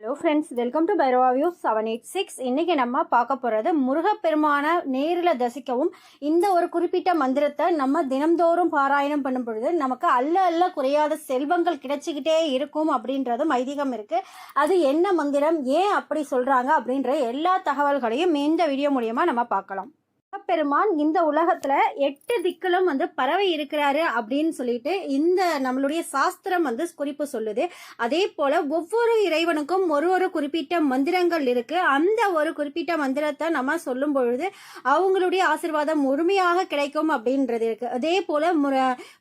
Hello friends welcome to Bhairava view seven eight six இன்றைக்கி நம்ம பார்க்க போகிறது முருகப்பெருமான நேரில் தசிக்கவும் இந்த ஒரு குறிப்பிட்ட மந்திரத்தை நம்ம தினம்தோறும் பாராயணம் பண்ணும் பொழுது நமக்கு அல்ல அல்ல குறையாத செல்வங்கள் கிடைச்சிக்கிட்டே இருக்கும் அப்படின்றதும் ஐதீகம் இருக்குது அது என்ன மந்திரம்? ஏன் அப்படி சொல்கிறாங்க அப்படின்ற எல்லா தகவல்களையும் இந்த வீடியோ மூலியமாக நம்ம பார்க்கலாம். பெருமான் இந்த உலகத்துல எட்டு திக்கிலும் வந்து பறவை இருக்கிறாரு அப்படின்னு சொல்லிட்டு இந்த நம்மளுடைய சாஸ்திரம் வந்து குறிப்பு சொல்லுது. அதே போல ஒவ்வொரு இறைவனுக்கும் ஒரு ஒரு குறிப்பிட்ட மந்திரங்கள் இருக்கு. அந்த ஒரு குறிப்பிட்ட மந்திரத்தை நம்ம சொல்லும் பொழுது அவங்களுடைய ஆசிர்வாதம் முழுமையாக கிடைக்கும் அப்படின்றது இருக்கு. அதே போல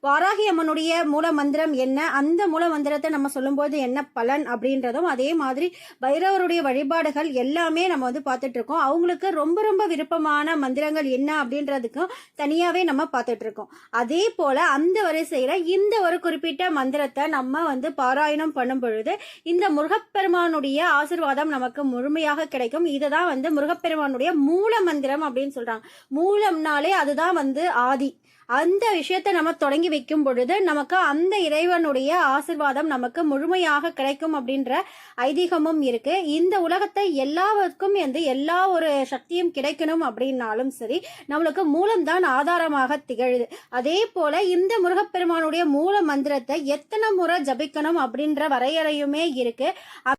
வாராகி அம்மனுடைய மூல மந்திரம் என்ன அந்த மூல மந்திரத்தை நம்ம சொல்லும்போது என்ன பலன் அப்படின்றதும் அதே மாதிரி பைரவருடைய வழிபாடுகள் எல்லாமே நம்ம வந்து பார்த்துட்டு இருக்கோம். அவங்களுக்கு ரொம்ப ரொம்ப விருப்பமான மந்திரங்கள் என்ன அப்படின்றதுக்கும் தனியாகவே நம்ம பார்த்துட்டு இருக்கோம் அதே போல் அந்த வரிசையில் இந்த ஒரு குறிப்பிட்ட மந்திரத்தை நம்ம வந்து பாராயணம் பண்ணும் பொழுது இந்த முருகப்பெருமானுடைய ஆசிர்வாதம் நமக்கு முழுமையாக கிடைக்கும். இதை தான் வந்து முருகப்பெருமானுடைய மூல மந்திரம் அப்படின்னு சொல்கிறாங்க மூலம்னாலே அதுதான் வந்து ஆதி. அந்த விஷயத்தை நம்ம தொடங்கி வைக்கும் பொழுது நமக்கு அந்த இறைவனுடைய ஆசிர்வாதம் நமக்கு முழுமையாக கிடைக்கும் அப்படின்ற ஐதீகமும் இருக்கு. இந்த உலகத்தை எல்லாருக்கும் வந்து எல்லா ஒரு சக்தியும் கிடைக்கணும் அப்படின்னாலும் சரி நம்மளுக்கு மூலம்தான் ஆதாரமாக திகழுது. அதே போல இந்த முருகப்பெருமானுடைய மூல மந்திரத்தை எத்தனை முறை ஜபிக்கணும் அப்படின்ற வரையறையுமே இருக்கு.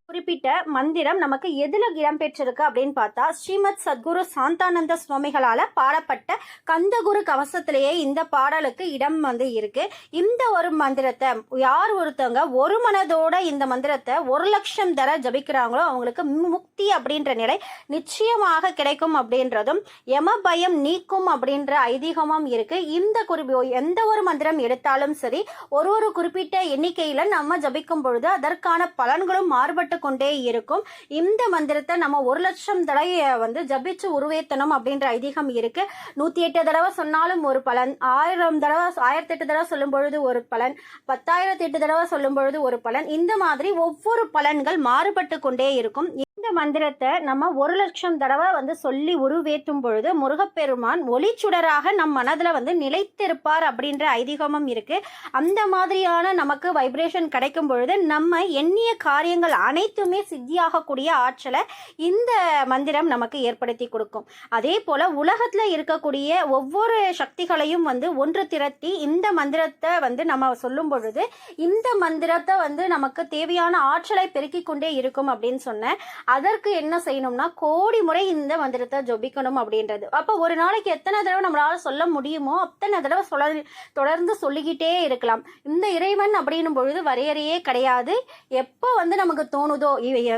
குறிப்பிட்ட மந்திரம் நமக்கு எதுல இடம்பெற்றிருக்கு அப்படின்னு பார்த்தா ஸ்ரீமத் சத்குரு சாந்தானந்த சுவாமிகளால பாடப்பட்ட கந்தகுரு கவசத்திலேயே இந்த இந்த பாடலுக்கு இடம் வந்து இருக்கு. இந்த ஒரு மந்திரத்தை யார் ஒருத்தவங்க ஒரு மனதோட இந்த மந்திரத்தை ஒரு லட்சம் தர ஜபிக்கிறாங்களோ அவங்களுக்கு முக்தி அப்படின்ற நிலை நிச்சயமாக கிடைக்கும் அப்படின்றதும் யம பயம் நீக்கும் அப்படின்ற ஐதீகமும் இருக்கு. இந்த குறிப்பி எந்த ஒரு மந்திரம் எடுத்தாலும் சரி ஒரு ஒரு குறிப்பிட்ட எண்ணிக்கையில நம்ம ஜபிக்கும் பொழுது அதற்கான பலன்களும் மாறுபட்டு கொண்டே இருக்கும். இந்த மந்திரத்தை நம்ம ஒரு லட்சம் தடவை வந்து ஜபிச்சு உருவேத்தணும் அப்படின்ற ஐதீகம் இருக்கு. நூத்தி எட்டு தடவை சொன்னாலும் ஒரு பலன் ஆயிரம் தடவை ஆயிரத்தி எட்டு தடவை சொல்லும் பொழுது ஒரு பலன் பத்தாயிரத்தி எட்டு தடவை சொல்லும் பொழுது ஒரு பலன். இந்த மாதிரி ஒவ்வொரு பலன்கள் மாறுபட்டு கொண்டே இருக்கும். இந்த மந்திரத்தை நம்ம ஒரு லட்சம் தடவை வந்து சொல்லி உருவேற்றும் பொழுது முருகப்பெருமான் ஒளிச்சுடராக நம் மனதில் வந்து நிலைத்திருப்பார் அப்படின்ற ஐதீகமும் இருக்குது அந்த மாதிரியான நமக்கு வைப்ரேஷன் கிடைக்கும் பொழுது நம்ம எண்ணிய காரியங்கள் அனைத்துமே சித்தியாகக்கூடிய ஆற்றலை இந்த மந்திரம் நமக்கு ஏற்படுத்தி கொடுக்கும். அதே போல் உலகத்தில் இருக்கக்கூடிய ஒவ்வொரு சக்திகளையும் வந்து ஒன்று திரட்டி இந்த மந்திரத்தை வந்து நம்ம சொல்லும் பொழுது இந்த மந்திரத்தை வந்து நமக்கு தேவையான ஆற்றலை பெருக்கிக் கொண்டே இருக்கும் அப்படின்னு சொன்னேன். அதற்கு என்ன செய்யணும்னா கோடி முறை இந்த மந்திரத்தை ஜொபிக்கணும் அப்படின்றது. அப்போ ஒரு நாளைக்கு எத்தனை தடவை நம்மளால சொல்ல முடியுமோ அத்தனை தடவை சொல்ல தொடர்ந்து சொல்லிக்கிட்டே இருக்கலாம். இந்த இறைவன் அப்படின்னும் பொழுது வரையறையே கிடையாது. எப்போ வந்து நமக்கு தோணுதோ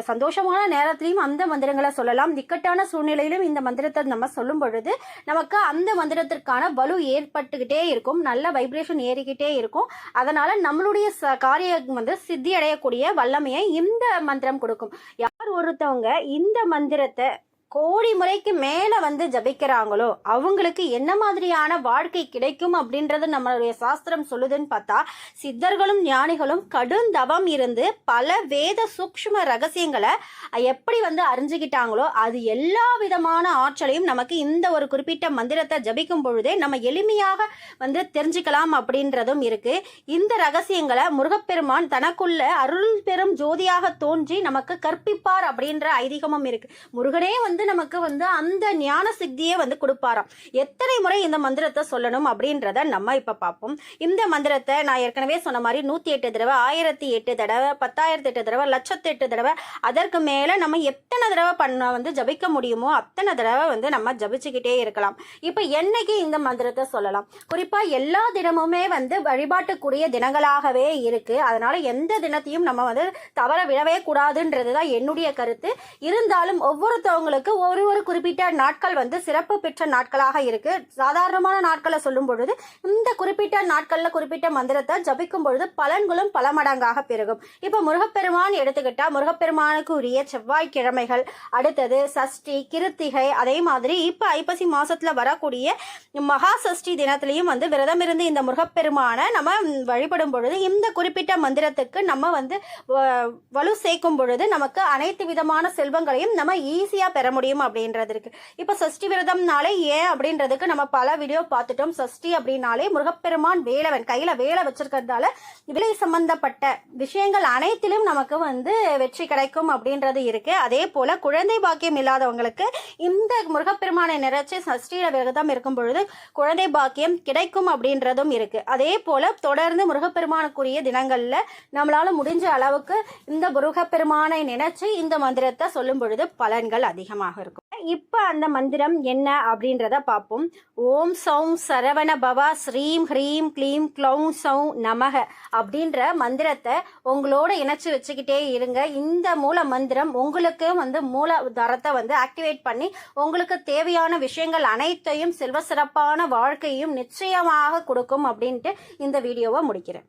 சந்தோஷமான நேரத்திலையும் அந்த மந்திரங்களை சொல்லலாம். இக்கட்டான சூழ்நிலையிலும் இந்த மந்திரத்தை நம்ம சொல்லும் பொழுது நமக்கு அந்த மந்திரத்திற்கான வலு ஏற்பட்டுக்கிட்டே இருக்கும். நல்ல வைப்ரேஷன் ஏறிக்கிட்டே இருக்கும். அதனால நம்மளுடைய ச- காரியம் வந்து சித்தி அடையக்கூடிய வல்லமையை இந்த மந்திரம் கொடுக்கும். ஒருத்தவங்க இந்த மந்திரத்தை கோடி முறைக்கு மேல வந்து ஜபிக்கிறாங்களோ அவங்களுக்கு என்ன மாதிரியான வாழ்க்கை கிடைக்கும் அப்படின்றது நம்மளுடைய சாஸ்திரம் சொல்லுதுன்னு பார்த்தா சித்தர்களும் ஞானிகளும் கடும் தவம் இருந்து பல வேத சூக்ஷ்ம ரகசியங்களை எப்படி வந்து அறிஞ்சுக்கிட்டாங்களோ அது எல்லா விதமான ஆற்றலையும் நமக்கு இந்த ஒரு குறிப்பிட்ட மந்திரத்தை ஜபிக்கும் பொழுதே நம்ம எளிமையாக வந்து தெரிஞ்சுக்கலாம் அப்படின்றதும் இருக்கு. இந்த ரகசியங்களை முருகப்பெருமான் தனக்குள்ள அருள் பெரும் ஜோதியாக தோன்றி நமக்கு கற்பிப்பார் அப்படின்ற ஐதீகமும் இருக்கு. முருகனே வந்து வந்து நமக்கு வந்து அந்த ஞான சித்தியே வந்து கொடுப்பாராம். எத்தனை முறை இந்த மந்திரத்தை சொல்லணும் அப்படின்றத நம்ம இப்போ பார்ப்போம். இந்த மந்திரத்தை நான் ஏற்கனவே சொன்ன மாதிரி நூற்றி எட்டு தடவை ஆயிரத்தி எட்டு தடவை பத்தாயிரத்தி எட்டு தடவை லட்சத்து எட்டு தடவை அதற்கு மேலே நம்ம எத்தனை தடவை பண்ண வந்து ஜபிக்க முடியுமோ அத்தனை தடவை வந்து நம்ம ஜபிச்சுக்கிட்டே இருக்கலாம். இப்போ என்னைக்கு இந்த மந்திரத்தை சொல்லலாம்? குறிப்பாக எல்லா தினமுமே வந்து வழிபாட்டுக்குரிய தினங்களாகவே இருக்குது அதனால் எந்த தினத்தையும் நம்ம வந்து தவற விடவே கூடாதுன்றது தான் என்னுடைய கருத்து. இருந்தாலும் ஒவ்வொருத்தவங்களுக்கு ஒரு ஒரு குறிப்பிட்ட நாட்கள் வந்து சிறப்பு பெற்ற நாட்களாக இருக்கு. சாதாரணமான நாட்களை சொல்லும் பொழுது இந்த குறிப்பிட்ட நாட்களில் குறிப்பிட்ட மந்திரத்தை ஜபிக்கும் பொழுது பலன்களும் பல மடங்காக பெருகும். இப்போ முருகப்பெருமான் எடுத்துக்கிட்டா முருகப்பெருமானுக்கு உரிய செவ்வாய்க்கிழமைகள் அடுத்தது சஷ்டி கிருத்திகை அதே மாதிரி இப்போ ஐப்பசி மாசத்துல வரக்கூடிய மகா சஷ்டி தினத்திலையும் வந்து விரதம் இருந்து இந்த முருகப்பெருமான நம்ம வழிபடும் பொழுது இந்த குறிப்பிட்ட மந்திரத்துக்கு நம்ம வந்து வ- வலு சேர்க்கும் பொழுது நமக்கு அனைத்து விதமான செல்வங்களையும் நம்ம ஈஸியாக பெற முடியும் முடியும் அப்படின்றது இருக்கு. இப்போ சஷ்டி விரதம்னாலே ஏன் அப்படின்றதுக்கு நம்ம பல வீடியோ பார்த்துட்டோம். சஷ்டி அப்படின்னாலே முருகப்பெருமான் வேலவன் கையில வேலை வச்சிருக்கிறதால விலை சம்பந்தப்பட்ட விஷயங்கள் அனைத்திலும் நமக்கு வந்து வெற்றி கிடைக்கும் அப்படின்றது இருக்கு. அதே போல குழந்தை பாக்கியம் இல்லாதவங்களுக்கு இந்த முருகப்பெருமானை நிறைச்சி சஷ்டியில விரதம் இருக்கும் பொழுது குழந்தை பாக்கியம் கிடைக்கும் அப்படின்றதும் இருக்கு. அதே போல தொடர்ந்து முருகப்பெருமானுக்குரிய தினங்கள்ல நம்மளால முடிஞ்ச அளவுக்கு இந்த முருகப்பெருமானை நினைச்சு இந்த மந்திரத்தை சொல்லும் பொழுது பலன்கள் அதிகமாக இருக்கும். இப்போ அந்த மந்திரம் என்ன அப்படின்றத பார்ப்போம். ஓம் சௌம் சரவண பவா ஸ்ரீம் ஹ்ரீம் க்ளீம் க்ளௌம் சௌ நமக அப்படின்ற மந்திரத்தை உங்களோட இணைச்சு வச்சுக்கிட்டே இருங்க. இந்த மூல மந்திரம் உங்களுக்கு வந்து மூல தரத்தை வந்து ஆக்டிவேட் பண்ணி உங்களுக்கு தேவையான விஷயங்கள் அனைத்தையும் செல்வ சிறப்பான வாழ்க்கையும் நிச்சயமாக கொடுக்கும் அப்படின்ட்டு இந்த வீடியோவை முடிக்கிறேன்.